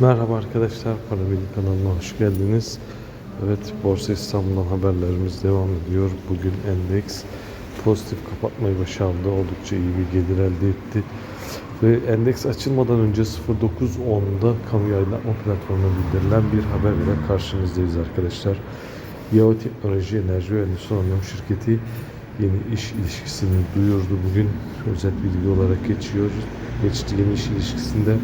Merhaba arkadaşlar, Parabeli kanalına hoş geldiniz. Evet, Borsa İstanbul'dan haberlerimiz devam ediyor. Bugün endeks pozitif kapatmayı başardı. Oldukça iyi bir gelir elde etti. Ve endeks açılmadan önce 09.10'da kamu yayınlatma platformuna bildirilen bir haber ile karşınızdayız arkadaşlar. Yao Teknoloji Enerji ve Endüstri Anonim Şirketi yeni iş ilişkisini duyurdu. Bugün özet bilgi olarak geçiyor. Geçti yeni iş ilişkisinde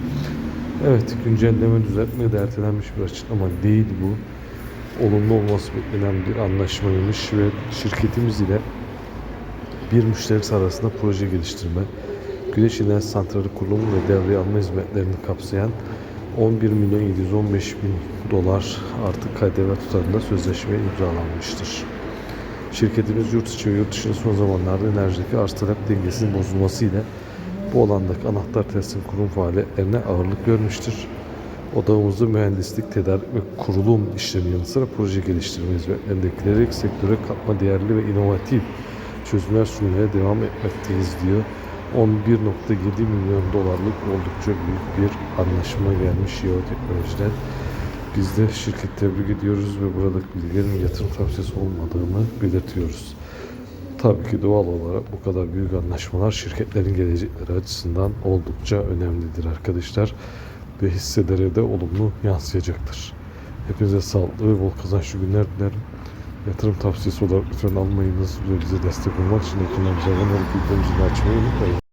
Evet, güncelleme düzeltme de ertelenmiş bir açıklama değil bu. Olumlu olması beklenen bir anlaşmaymış ve şirketimiz ile bir müşterisi arasında proje geliştirme, güneş enerji santrali kurulumu ve devreye alma hizmetlerini kapsayan 11 milyon 715 bin dolar artı KDV tutarında sözleşme imzalanmıştır. Şirketimiz yurt içi ve yurt dışında son zamanlarda enerjideki arz talep dengesinin bozulmasıyla bu alandaki anahtar teslim kurum faaliyetlerine ağırlık görmüştür. Odağımızda mühendislik, tedarik ve kurulum işlerinin yanı sıra proje geliştirme hizmetlerinde ekleyerek sektöre katma değerli ve inovatif çözümler sunmaya devam etmekteyiz diyor. 11.7 milyon dolarlık oldukça büyük bir anlaşma gelmiş Yeo Teknoloji'den. Biz de şirketi tebrik ediyoruz ve buradaki bilgilerin yatırım tavsiyesi olmadığını belirtiyoruz. Tabii ki doğal olarak bu kadar büyük anlaşmalar şirketlerin gelecekleri açısından oldukça önemlidir arkadaşlar. Ve hisselere de olumlu yansıyacaktır. Hepinize sağlıklı ve bol kazançlı günler dilerim. Yatırım tavsiyesi olarak lütfen almayınız ve bize destek olmak için ekranlarımıza abone olup bildirim zilini açmayı unutmayın.